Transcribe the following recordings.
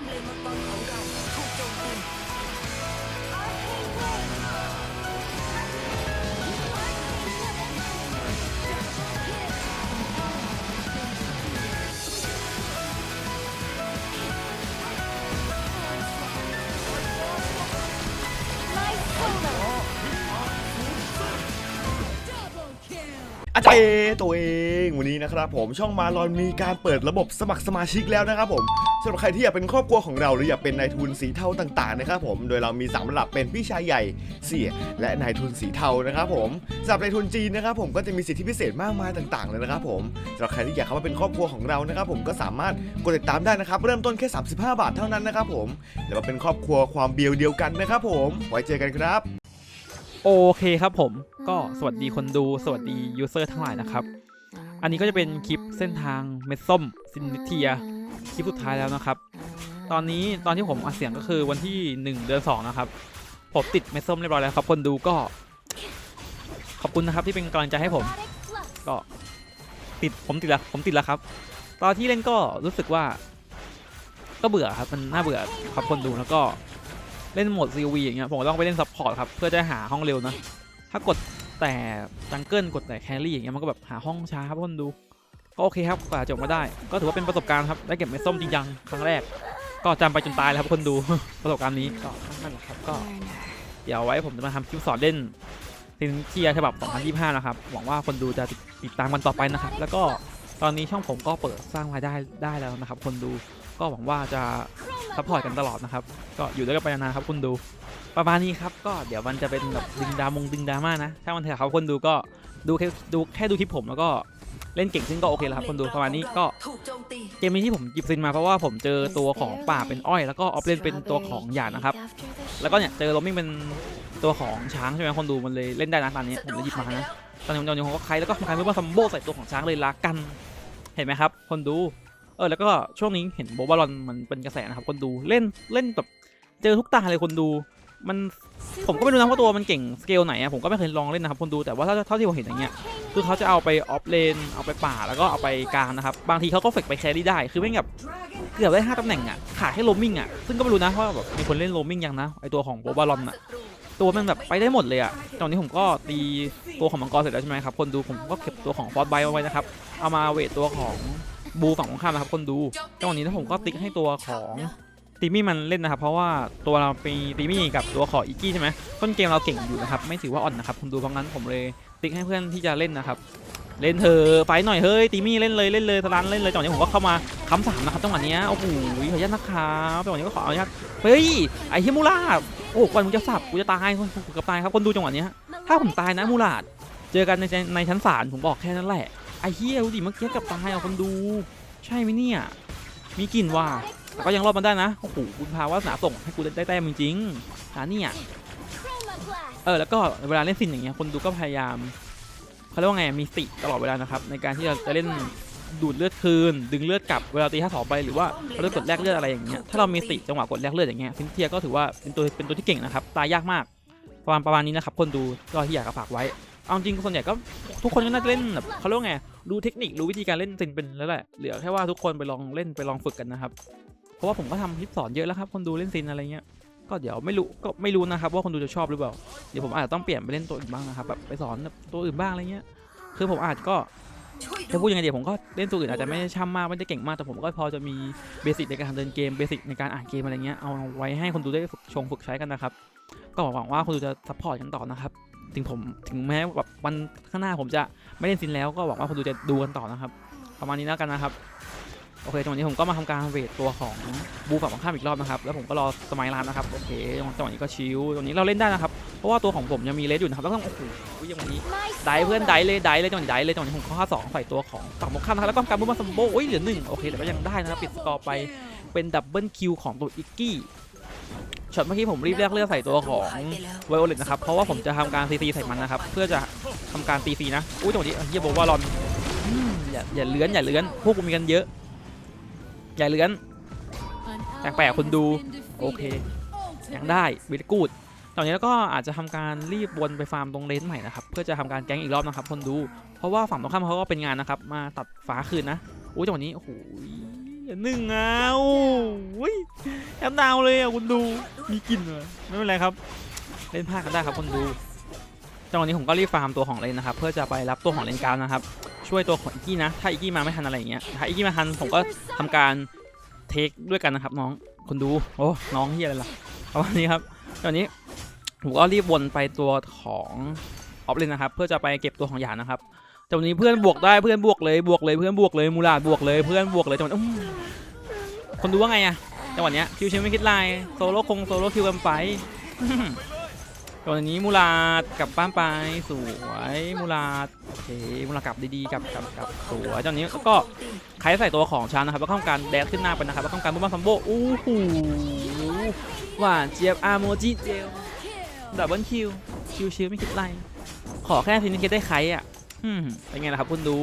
มเลนมังกรของเราถูกโจมตีอาจารย์เอตัวเองวันนี้นะครับผมช่องมาลอนมีการเปิดระบบสมัครสมาชิกแล้วนะครับผม สำหรับใครที่อยากเป็นครอบครัวของเราหรืออยากเป็นนายทุนสีเทาต่างๆนะครับผมโดยเรามีสามระดับเป็นพี่ชายใหญ่เสี่ยและนายทุนสีเทานะครับผมสำหรับนายทุนจีนนะครับผมก็จะมีสิทธิพิเศษมากมายต่างๆเลยนะครับผมสำหรับใครที่อยากเข้ามาเป็นครอบครัวของเรานะครับผมก็สามารถกดติดตามได้นะครับเริ่มต้นแค่ 35 บาทเท่านั้นนะครับผมเดี๋ยวมาเป็นครอบครัวความเบียวเดียวกันนะครับผมไว้เจอกันครับโอเคครับผมก็สวัสดีคนดูสวัสดียูเซอร์ทั้งหลายนะครับ อันนี้ก็จะเป็นคลิปเส้นทางเม็ดส้มซินนิเทีย ลิปสุดท้ายแล้วนะครับ ตอนนี้ตอนที่ผมอัดเสียงก็คือวันที่ 1 เดือน2นะครับ ผมติดเม็ดส้มเรียบร้อยแล้วครับ คนดูก็ ขอบคุณนะครับที่เป็นกำลังใจให้ผม ก็ติดผมติดแล้วผมติดแล้วครับ ตอนที่เล่นก็รู้สึกว่า ก็เบื่อครับมันน่าเบื่อครับคนดูแล้วก็เล่นโหมด COV อย่างเงี้ยผมก็ต้องไปเล่นซัพพอร์ตครับ เพื่อจะหาห้องเร็วนะ ถ้ากดแต่จังเกิลกดแต่แครี่อย่างเงี้ยมันก็แบบหาห้องช้าครับคนดู ก็โอเคครับกว่าจบมาได้ ก็ถือว่าเป็นประสบการณ์ครับได้เก็บเม็ดส้มจริงจังครั้งแรก ก็จำไปจนตายแล้วครับคนดู ประสบการณ์นี้ก็นั่นแหละครับก็เดี๋ยวไว้ผมจะมาทำคลิปสอนเล่นซินเทียฉบับ 2025 นะครับ หวังว่าคนดูจะติดตามกันต่อไปนะครับ แล้วก็ตอนนี้ช่องผมก็เปิดสร้างรายได้ได้แล้วนะครับ คนดูก็หวังว่าจะซัพพอร์ตกันตลอดนะครับ ก็อยู่ด้วยกันไปนานๆครับคุณดูประมาณนี้ครับก็เดี๋ยวมันจะเป็นแบบดึงดามงดึงดราม่านะ ถ้ามันเถอะครับคนดูก็ดูแค่ดูแค่ดูคลิปผมแล้วก็ เล่นเก่งขึ้นก็โอเคแล้วครับคนดูประมาณนี้ก็ถูกโจมตีเกมนี้ที่ผมหยิบซินมาเพราะว่าผมเจอตัวของป่าเป็นอ้อย แล้วก็ออฟเลนเป็นตัวของหยาดนะครับ แล้วก็เนี่ยเจอโรมิงเป็นตัวของช้างใช่ไหมคนดูมันเลยเล่นได้นะตอนนี้ผมเลยหยิบมานะตอนนี้ผมจะผมก็ใครแล้วก็ทำการเมื่อซัมโบใส่ตัวของช้างเลยละกันเห็นไหมครับ คนดูเออแล้วก็ช่วงนี้เห็นโบบอลอนมันเป็นกระแสนะครับคนดูเล่นเล่นแบบเจอทุกตาเลยคนดู มันผมก็ไม่รู้นะว่าตัวมันเก่งสเกลไหนอะผมก็ไม่เคยลองเล่นนะครับคนดูแต่ว่าเท่าเท่าที่ผมเห็นอย่างเงี้ยคือเขาจะเอาไปออฟเลนเอาไปป่าแล้วก็เอาไปกลางนะครับบางทีเขาก็เฟกไปแครี่ได้คือไม่งแบบเกือบได้ห้าตำแหน่งอะขาดแค่โรมมิ่งอะซึ่งก็ไม่รู้นะว่าแบบมีคนเล่นโรมมิ่งยังนะไอตัวของโบบอลอนอะตัวมันแบบไปได้หมดเลยอะตอนนี้ผมก็ตีตัวของมังกรเสร็จแล้วใช่ไหมครับคนดูผมก็เก็บตัวของฟอสไบเอาไว้นะครับเอามาเวทตัวของบูฝั่งตรงข้ามนะครับคนดูจังหวะนี้ถ้าผมก็ติ๊กให้ตัวของ ตีมี่มันเล่นนะครับ เพราะว่าตัวเราปีตีมี่กับตัวขออีกี้ใช่ไหมต้นเกมเราเก่งอยู่นะครับ ไม่ถือว่าอ่อนนะครับคุณดูเพราะงั้นผมเลยติ๊กให้เพื่อนที่จะเล่นนะครับ เล่นเธอะไปหน่อยเฮ้ยตีมี่เล่นเลยเล่นเลยสลันเล่นเลยจังหวะนี้ผมก็เข้ามาค้ำสามนะครับจังหวะนี้โอ้โหขออนุญาตนะครับจังหวะนี้ก็ขออนุญาตเฮ้ยไอ้เฮมูลาดโอ้ก่อนมึงจะสับกูจะตายกูกับตายครับคนดูจังหวะนี้ถ้าผมตายนะมูลาดเจอกันในในชั้นศาลผมบอกแค่นั้นแหละไอ้เฮียดูดิเมื่อกี้กับตายเอะคนดู ใช่ไหมเนี่ยมีกลิ่นว่ะ แต่ก็ยังรอดมันได้นะโอ้โหคุณพาวาสนาส่งให้กูได้แต้มจริงๆนะเนี่ยเออแล้วก็เวลาเล่นซินอย่างเงี้ยคนดูก็พยายามเขาเรียกว่าไงมีสติตลอดเวลานะครับในการที่เราจะเล่นดูดเลือดคืน ดึงเลือดกลับเวลาตีท่าถอไปหรือว่าเราจะกดแลกเลือดอะไรอย่างเงี้ยถ้าเรามีสติจังหวะกดแลกเลือดอย่างเงี้ยซินเทียก็ถือว่าเป็นตัวเป็นตัวที่เก่งนะครับตายยากมากประมาณประมาณนี้นะครับคนดูก็ที่อยากจะฝากไว้เอาจริงส่วนใหญ่ก็ทุกคนก็น่าจะเล่นแบบเขาเรียกว่าไงรู้เทคนิครู้วิธีการเล่นซินเป็นแล้วแหละเหลือแค่ว่าทุกคนไปลองเล่นไปลองฝึกกันนะครับ เพราะว่าผมก็ทำคลิปสอนเยอะแล้วครับคนดูเล่นซินอะไรเงี้ยก็เดี๋ยวไม่รู้ก็ไม่รู้นะครับว่าคนดูจะชอบหรือเปล่าเดี๋ยวผมอาจจะต้องเปลี่ยนไปเล่นตัวอื่นบ้างนะครับแบบไปสอนแบบตัวอื่นบ้างอะไรเงี้ยคือผมอาจก็จะพูดยังไงเดี๋ยวผมก็เล่นตัวอื่นอาจจะไม่ได้ช่ำมากไม่ได้เก่งมากแต่ผมก็พอจะมีเบสิกในการเดินเกมเบสิกในการอ่านเกมอะไรเงี้ยเอาไว้ให้คนดูได้ฝึกชงฝึกใช้กันนะครับก็หวังว่าคนดูจะซัพพอร์ตกันต่อนะครับถึงผมถึงแม้แบบวันข้างหน้าผมจะไม่เล่นซินแล้วก็หวังว่าคนดูจะดูกันต่อนะครับ ประมาณนี้แล้วกันนะครับ เคจังหวะนี้ผมก็มาทำการเวทตัวของบูฝั่งตรงข้ามอีกรอบนะครับแล้วผมก็รอสมัยรานนะครับโอเคจังหวะนี้ก็ชิลตรงนี้เราเล่นได้นะครับเพราะว่าตัวของผมยังมีเลสอยู่นะครับแล้วก็โอ้โหยังวันนี้ได้เพื่อนได้เลยได้เลยจังหวะนี้ได้เลยจังหวะนี้ผมข้อสองใส่ตัวของฝั่งตรงข้ามนะครับแล้วก็การบูมมาซัมโบโอ้ยเหลือหนึ่งโอเคแต่ก็ยังได้นะครับปิดสกอร์ไปเป็นดับเบิลคิวของตัวอิกกี้ช็อตเมื่อกี้ผมรีบแลกเลือดใส่ตัวของไวโอเลตนะครับเพราะว่าผมจะทำการซีซีใส่มันนะครับเพื่อจะทำการตีซีนะอุ้ยจังหวะนี้เฮียบอกว่าลอนอืมอย่าอย่าเลื้อนอย่าเลื้อนพวกกูมีกันเยอะ อย่าเลื้อนแปลกๆคนดู โอเคยังได้วิลกูดตอนนี้แล้วก็อาจจะทำการรีบวนไปฟาร์มตรงเลนใหม่นะครับ เพื่อจะทำการแก๊งอีกรอบนะครับ คนดู เพราะว่าฝั่งตรงข้ามเขาก็เป็นงานนะครับ มาตัดฟ้าคืนนะอู้จังหวะนี้โอ้โหหนึ่งอะโอ้ยกันดาวเลยอะคุณดูมีกลิ่นเลยไม่เป็นไรครับ เล่นพลาดกันได้ครับคุณดู จังหวะนี้ผมก็รีบฟาร์มตัวของเลนนะครับเพื่อจะไปรับตัวของเลนกลางนะครับช่วยตัวของอีกี้นะ ถ้าอีกี้มาไม่ทันอะไรอย่างเงี้ยถ้าอีกี้มาทันผมก็ทำการเทคด้วยกันนะครับน้องคุณดูโอ้น้องเฮียอะไรล่ะประมาณนี้ครับตอนนี้ผมก็รีบวนไปตัวของออฟเลนนะครับเพื่อจะไปเก็บตัวของหยานนะครับจังหวะนี้เพื่อนบวกได้เพื่อนบวกเลยบวกเลยเพื่อนบวกเลยมูลาดบวกเลยเพื่อนบวกเลยจังหวะคนดูว่าไงอะจังหวะเนี้ยคิวชิวไม่คิดลายโซโล่คงโซโล่คิวกันไป ตอนนี้มูลาดกลับบ้านไปสวยมูลาดโอเคมูลาดกลับดีๆกลับกลับกลับสวยตอนนี้ก็ใครใส่ตัวของฉันนะครับแล้วก็ทำการแดดขึ้นหน้าไปนะครับแล้วก็ทำการบุ้มบัมซัมโบอู้หูหวานเจี๊ยบอาโมจิเจลดับเบิลคิวคิวชิวไม่คิดไรขอแค่ฟินิเคได้ใครอะอืมเป็นไงล่ะครับคุณดู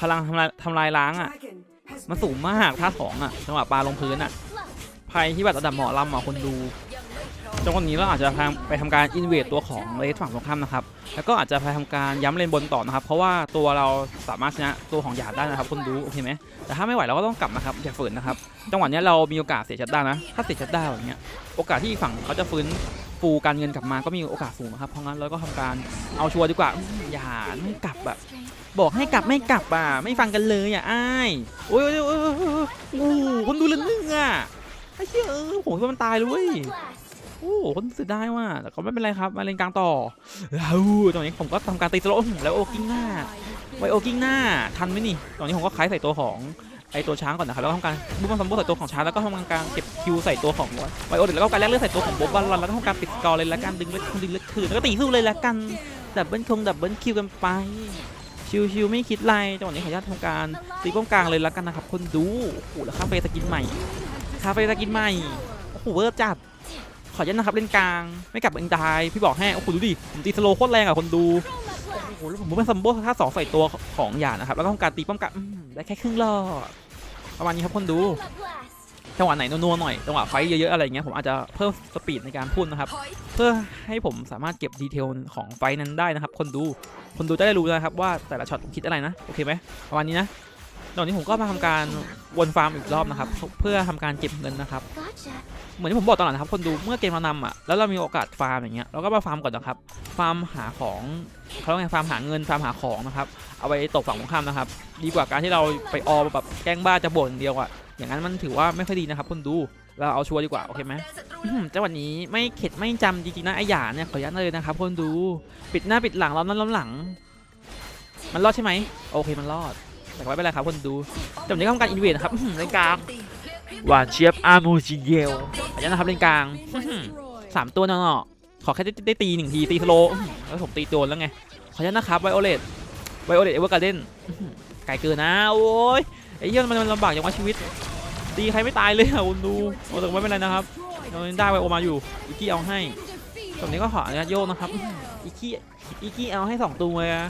พลังทำลายทำลายล้างอะมันสูงมากท่าสองอะจังหวะปลาลงพื้นอะภัยที่แบบระดับหมอลำอะคนดู จังหวะนี้เราอาจจะไปทำการอินเวดตัวของเลสฝั่งตรงข้ามนะครับ แล้วก็อาจจะไปทำการย้ำเลนบนต่อนะครับ เพราะว่าตัวเราสามารถชนะตัวของหยาดได้นะครับคนดูโอเคไหมแต่ถ้าไม่ไหวเราก็ต้องกลับนะครับอย่าฝืนนะครับ จังหวะนี้เรามีโอกาสเสียชัดได้นะ ถ้าเสียชัดได้แบบนี้โอกาสที่ฝั่งเขาจะฟื้นฟูการเงินกลับมาก็มีโอกาสสูงนะครับ เพราะงั้นเราก็ทำการเอาชัวร์ดีกว่าอย่าไม่กลับแบบบอกให้กลับไม่กลับอะไม่ฟังกันเลยอะอ้ายโอ้ยโอ้ยโอ้ยโอ้ยคนดูเรื่องอะไอ้เหี้ยเออโหคิดว่ามันตายเลยเว้ย โอ้คนเสียดายว่ะแต่ก็ไม่เป็นไรครับ มาเล่นกลางต่ออ้วตอนนี้ผมก็ทำการตีสโลว์แล้วโอกิ้งหน้า ไวโอกิ้งหน้า ทันไหมนี่ ตอนนี้ผมก็คล้ายใส่ตัวของไอตัวช้างก่อนนะครับแล้วก็ทำการบูมบัมซัมโบใส่ตัวของช้างแล้วก็ทำการเก็บคิวใส่ตัวของไวโอเดแล้วก็การแลกเลือดใส่ตัวของโบบอลลอนแล้วก็ทำการปิดกอเลยแล้วกันดึงเลือดดึงเลือดคืนแล้วก็ตีสู้เลยล้วกันดับเบิลคงดับเบิลคิวกันไปชิวๆไม่คิดไรจังหวะนี้ขออนุญาตทำการตีป้อมกลางเลยล้วกันนะครับคนดูโอ้โหแล้วคาเฟ่สกินใหม่คาเฟ่สกินใหม่โอ้โหเวอร์จัด ขออนุญาตนะครับเล่นกลาง ไม่กลับเองตายพี่บอกให้โอ้โหดูดิผมตีสโลว์โคตรแรงอะคนดูโอ้โหแล้วผมไม่ซัมโบท่าสองใส่ตัวของหยานะครับแล้วก็ทำการตีป้อมกลางอืมได้แค่ครึ่งรอบประมาณนี้ครับคนดูจังหวะไหนนัวๆหน่อยจังหวะไฟเยอะๆอะไรอย่างเงี้ยผมอาจจะเพิ่มสปีดในการพูดนะครับเพื่อให้ผมสามารถเก็บดีเทลของไฟนั้นได้นะครับ คนดูคนดูจะได้รู้นะครับว่าแต่ละช็อตผมคิดอะไรนะโอเคไหมประมาณนี้นะตอนนี้ผมก็มาทำการวนฟาร์มอีกรอบนะครับ เพื่อทำการเก็บเงินนะครับ เหมือนที่ผมบอกตลอดนะครับคนดูเมื่อเกมเรานำอะแล้วเรามีโอกาสฟาร์มอย่างเงี้ยเราก็มาฟาร์มก่อนนะครับ ฟาร์มหาของเขาเรียกไงฟาร์มหาเงินฟาร์มหาของนะครับเอาไปตกฝั่งตรงข้ามนะครับ ดีกว่าการที่เราไปออแบบแกล้งบ้าจะบ่นอย่างเดียวอะอย่างนั้นมันถือว่าไม่ค่อยดีนะครับคนดูเราเอาชัวร์ดีกว่าโอเคไหมจังหวะนี้ไม่เข็ดไม่จำจริงๆนะไอหยาเนี่ยขออนุญาตเลยนะครับคนดูปิดหน้าปิดหลังล้อมหน้าล้อมหลัง มันรอดใช่ไหมโอเคมันรอดแต่ไม่เป็นไรครับคนดูแต่วันนี้ทำการอินเวดนะครับอื้อหือเลนกลาง หวานเชียบอามูจิเยลขออนุญาตนะครับเลนกลางสามตัวเนาะขอแค่ได้ตีหนึ่งทีตีสโลแล้วผมตีโดนแล้วไง ขออนุญาตนะครับไวโอเลตไวโอเลตเอเวอร์การ์เด้นไกลเกินนะ โอ้ยไอ้เหี้ยมันมันลำบากอย่างว่าชีวิต ตีใครไม่ตายเลยอะคุณดูโอ้แต่ไม่เป็นไรนะครับเราได้ไวโอมาอยู่อีกี้เอาให้ตรงนี้ก็ขออนุญาตโยกนะครับอีกี้อีกี้เอาให้สองตัวเลยอะ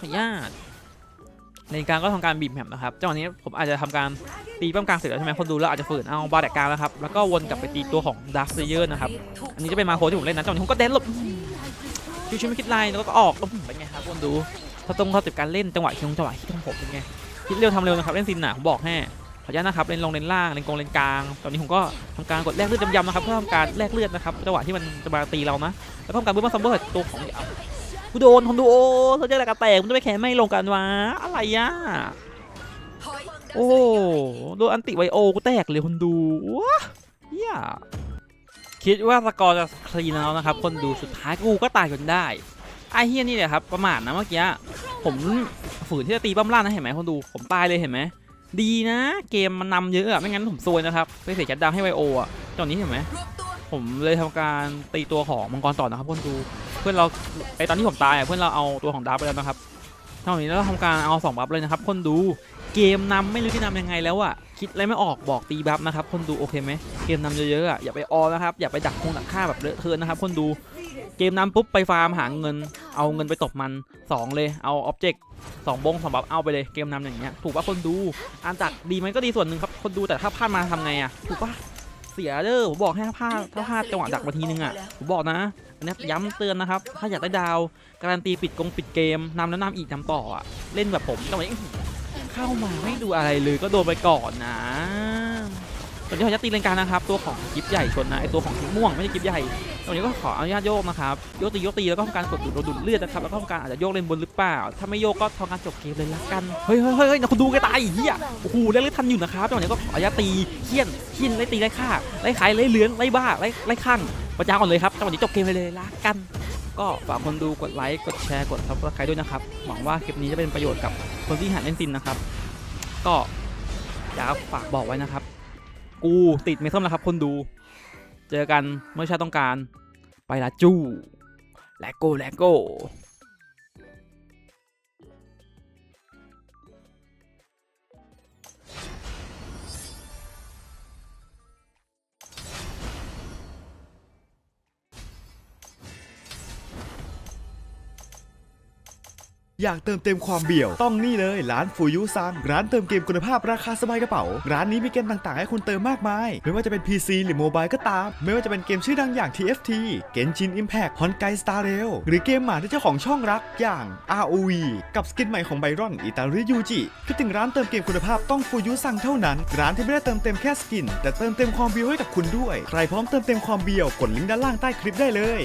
ขออนุญาต ในกลางก็ทำการบีบแหมนะครับจังหวะนี้ผมอาจจะทำการตีป้อมกลางเสร็จแล้วใช่ไหมคนดูแล้วอาจจะฝืนเอาบาแดกกลางแล้วครับแล้วก็วนกลับไปตีตัวของดักเซเยอร์นะครับอันนี้จะเป็นมาโคที่ผมเล่นนะจังหวะนี้ผมก็เดนหลบอื้อหือชิวไม่คิดไลน์แล้วก็ออกเป็นไงครับคนดูถ้าตรงเขาติดการเล่นจังหวะคิวจังหวะคิดของผมเป็นไงคิดเร็วทำเร็วนะครับเล่นซินน่ะผมบอกให้ขออนุญาตนะครับเลนลงเลนล่างเลนกงเลนกลาง ตอนนี้ผมก็ทำการกดแลกเลือดจำยำนะครับเพื่อทำการแลกเลือดนะครับจังหวะที่มันจะมาตีเรานะแล้วก็ทำการบูมมาซัมเบอร์ตัวของเอา กูโดนผมดูโอ้เขาจะอะไรกันแตกมันจะไปแข่ไม่ลงกันวะอะไรอะโอ้โดนอันติไวโอกูแตกเลยคนดูว้าเฮียคิดว่าสกอร์จะคลีนแล้วนะครับคนดูสุดท้ายกูก็ตายจนได้ไอเฮียนี่แหละครับประมาทนะเมื่อกี้ผมฝืนที่จะตีบ้ามล่านะเห็นไหมคนดูผมตายเลยเห็นไหมดีนะ เกมมันนำเยอะอะไม่งั้นผมซวยนะครับไปเสียจัดดาวให้ไวโออะตอนนี้เห็นไหมผมเลยทำการตีตัวของมังกรต่อนะครับคนดู พื่อนเราไอตอนที่ผมตายอะเพื่อนเราเอาตัวของดาวไปแล้วนะครับเท่านี้แล้วทำการเอาสองบัฟเลยนะครับ คนดูเกมนำไม่รู้จะนำยังไงแล้วอะคิดอะไรไม่ออกบอกตีบัฟนะครับ คนดูโอเคไหมเกมนำเยอะๆอะอย่าไปออนะครับอย่าไปดักคงดักฆ่าแบบเลอะเทอะนะครับ คนดูเกมนำปุ๊บไปฟาร์มหาเงิน เอาเงินไปตบมันสองเลยเอาอ็อบเจกต์สองบงสองบัฟเอาไปเลยเกมนำอย่างเงี้ยถูกป่ะคนดูอันจักดีมันก็ดีส่วนหนึ่งครับคนดูแต่ถ้าพลาดมาทำไงอะถูกปะเสียเด้อผมบอกให้ถ้าพลาดถ้าพลาดจังหวะดักมาทีนึงอะผมบอกนะ อันนี้ย้ำเตือนนะครับ ถ้าอยากได้ดาว การันตีปิดกงปิดเกมนำแล้วนำอีกนำต่ออะเล่นแบบผมจังหวะนี้เข้ามาไม่ดูอะไรเลยก็โดนไปก่อนนะจังอนนี้ขออนุญาตตีเลนกลางนะครับ ตัวของกิฟใหญ่ชนนะไอตัวของกิฟม่วงไม่ใช่กิฟใหญ่ตอนนี้ก็ขออนุญาตโยกนะครับโยกตีโยกตีแล้วก็ทำการกดดูดดูดเลือดนะครับแล้วก็ทำการอาจจะโยกเลนบนหรือเปล่า ถ้าไม่โยกก็ทำการจบเกมเลยละกันเฮ้ยเฮ้ยเฮ้ยเฮ้ยคุณดูแกตายอ้เฮียโอ้โหเล่นเลือดทันอยู่นะครับจังหวะนี้ก็ขออนุญาตตีเคี่ยนเคี่ยนไล่ตีไล่ฆ่าไล่ขายไล่เลื้อนไล่บ้าไล่ไล่ข้าง ประจาก่อนเลยครับจังหวะนี้จบเกมไปเลยละกัน ก็ฝากคนดูกดไลค์กดแชร์กดซับสไครต์ด้วยนะครับหวังว่าคลิปนี้จะเป็นประโยชน์กับคนที่หาเล่นซินนะครับ ก็อยากฝากบอกไว้นะครับ กูติดเมทัลแล้วครับ คนดู เจอกันเมื่อชาติต้องการ ไปละจู้แลโก้แลโก้ อยากเติมเต็มความเบี่ยว ต้องนี่เลย ร้านฟูยุซัง ร้านเติมเกมคุณภาพราคาสบายกระเป๋า ร้านนี้มีเกมต่างๆ ให้คุณเติมมากมาย ไม่ว่าจะเป็น PC หรือโมบายก็ตาม ไม่ว่าจะเป็นเกมชื่อดังอย่าง TFT Genshin Impact h o n k a i Star Rail หรือเกมหมาที่เจ้าของช่องรักอย่าง ROV กับสกินใหม่ของไบรอนอิตาลียูจิคิดถึงร้านเติมเกมคุณภาพต้องฟูยุซังเท่านั้น ร้านที่ไม่ได้เติมเต็มแค่สกิน แต่เติมเต็มความเบียวให้กับคุณด้วย ใครพร้อมเติมเต็มความเบียวกดลิงก์ด้านล่างใต้คลิปได้เลย